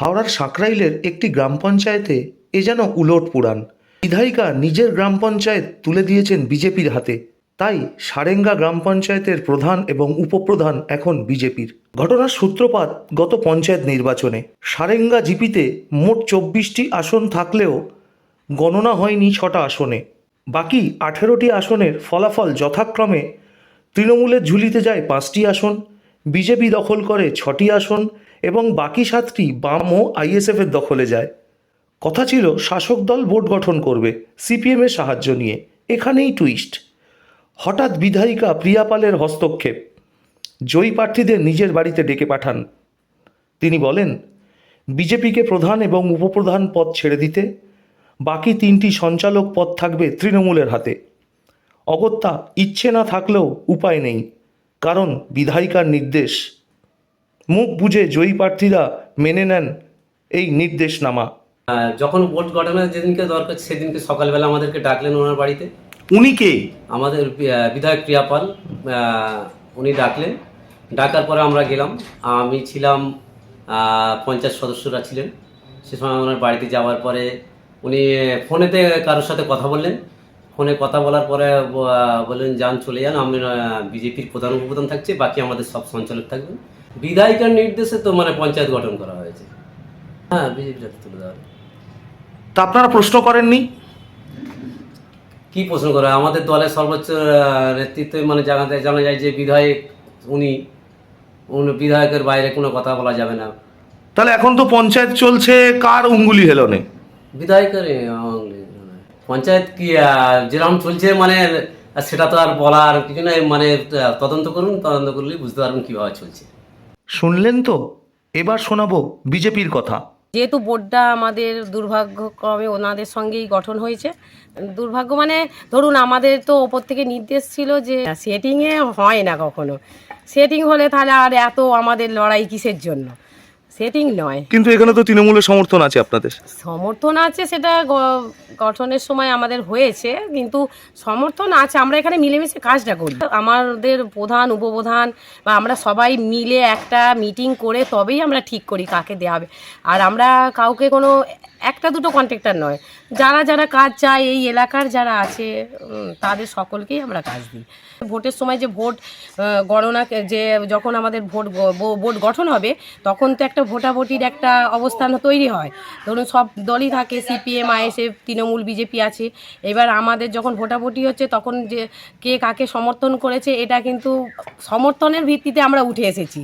হাওড়ার সাঁকরাইলের একটি গ্রাম পঞ্চায়েতে এ যেন উলট পুরাণ। বিধায়িকা নিজের গ্রাম পঞ্চায়েত তুলে দিয়েছেন বিজেপির হাতে। তাই সারেঙ্গা গ্রাম পঞ্চায়েতের প্রধান এবং উপপ্রধান এখন বিজেপির। ঘটনার সূত্রপাত গত পঞ্চায়েত নির্বাচনে। সারেঙ্গা জিপিতে মোট চব্বিশটি আসন থাকলেও গণনা হয়নি ছটা আসনে। বাকি আঠেরোটি আসনের ফলাফল যথাক্রমে তৃণমূলের ঝুলিতে যায় পাঁচটি আসন। বিজেপি দখল করে ছটি আসন এবং বাকি সাতটি বাম ও আইএসএফের দখলে যায়। কথা ছিল, শাসক দল ভোট গঠন করবে সিপিএমের সাহায্য নিয়ে। এখানেই টুইস্ট হঠাৎ বিধায়িকা প্রিয়াপালের হস্তক্ষেপ। জয়ী প্রার্থীদের নিজের বাড়িতে ডেকে পাঠান। তিনি বলেন, বিজেপিকে প্রধান এবং উপপ্রধান পদ ছেড়ে দিতে, বাকি তিনটি সঞ্চালক পদ থাকবে তৃণমূলের হাতে। অগত্যা ইচ্ছে না থাকলেও উপায় নেই। কারণ বিধায়িকার নির্দেশ। মুখ বুঝে জয়ী প্রার্থীরা মেনে নেন এই নির্দেশনামা। যখন ভোট গঠনের যেদিনকে দরকার সেদিনকে সকালবেলা আমাদেরকে ডাকলেন ওনার বাড়িতে। উনি কে? আমাদের বিধায়ক প্রিয়াপাল উনি ডাকলেন। ডাকার পরে আমরা গেলাম। আমি ছিলাম পঞ্চায়েত সদস্যরা ছিলেন। সে সময় ওনার বাড়িতে যাওয়ার পরে উনি ফোনেতে কারোর সাথে কথা বললেন। ফোনে কথা বলার পরে বললেন যান চলে যান। আমি বিজেপির প্রধান উপপ্রধান থাকছে। বাকি আমাদের সব সঞ্চালক থাকবেন। বিধায়িকার নির্দেশে তো মানে পঞ্চায়েত গঠন করা হয়েছে। হ্যাঁ বিজেপির হাতে তুলে দেওয়া তা আপনারা প্রশ্ন করেননি? কি প্রশ্ন করে? আমাদের দলের সর্বোচ্চ নেতৃত্বে মানে জানাতে জানা যায় যে বিধায়ক উনি উনি বিধায়কের বাইরে কোনো কথা বলা যাবে না। তাহলে এখন তো পঞ্চায়েত চলছে। কার উঙ্গুলি হেলনে? বিধায়কের পঞ্চায়েত কি যেরকম চলছে মানে সেটা তো আর বলার কিছু নয় মানে তদন্ত করুন তদন্ত করলেই বুঝতে পারবেন কীভাবে চলছে। শুনলেন তো? এবার শোনাবো বিজেপির কথা। যেহেতু বোর্ডটা আমাদের দুর্ভাগ্যক্রমে ওনাদের সঙ্গেই গঠন হয়েছে দুর্ভাগ্য মানে ধরুন আমাদের তো ওপর থেকে নির্দেশ ছিল যে সেটিংয়ে হয় না কখনো। সেটিং হলে তাহলে আর এত আমাদের লড়াই কিসের জন্য? সেটিং নয়। কিন্তু এখানে তো তৃণমূলের সমর্থন আছে আপনাদের। সমর্থন আছে সেটা গঠনের সময় আমাদের হয়েছে কিন্তু সমর্থন আছে আমরা এখানে মিলেমিশে কাজটা করি। আমাদের প্রধান উপপ্রধান বা আমরা সবাই মিলে একটা মিটিং করে তবেই আমরা ঠিক করি কাকে দেওয়া হবে। আর আমরা কাউকে কোনো একটা দুটো কন্ট্রাক্টর নয়। যারা যারা কাজ চায় এই এলাকার যারা আছে তাদের সকলকেই আমরা কাজ দিই। ভোটের সময় যে ভোট গণনা যে যখন আমাদের ভোট ভোট গঠন হবে তখন তো একটা ভোটাভুটির একটা অবস্থান তৈরি হয়। ধরুন সব দলই থাকে সিপিএম আইএসএফ তৃণমূল বিজেপি আছে। এবার আমাদের যখন ভোটাভুটি হচ্ছে তখন যে কে কাকে সমর্থন করেছে এটা কিন্তু সমর্থনের ভিত্তিতে আমরা উঠে এসেছি।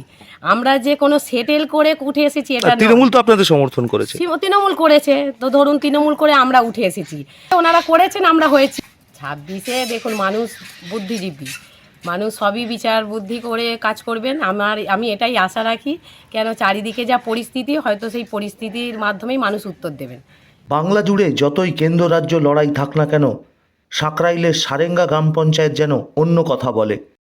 আমরা যে কোনো সেটেল করে উঠে এসেছি এটা তৃণমূল তো আপনাদের সমর্থন করেছে। তৃণমূল করেছে। তো ধরুন তৃণমূল করে আমরা উঠে এসেছি। ওনারা করেছেন আমরা হয়েছি। ছাব্বিশে দেখুন মানুষ বুদ্ধিজীবী। মানুষ সবই বিচার বুদ্ধি করে কাজ করবেন। আমার, আমি এটাই আশা রাখি, কেন চারিদিকে যা পরিস্থিতি, হয়তো সেই পরিস্থিতির মাধ্যমেই মানুষ উত্তর দেবেন। বাংলা জুড়ে যতই কেন্দ্র রাজ্য লড়াই থাক না কেন সাঁকরাইলের সারেঙ্গা গ্রাম পঞ্চায়েত যেন অন্য কথা বলে।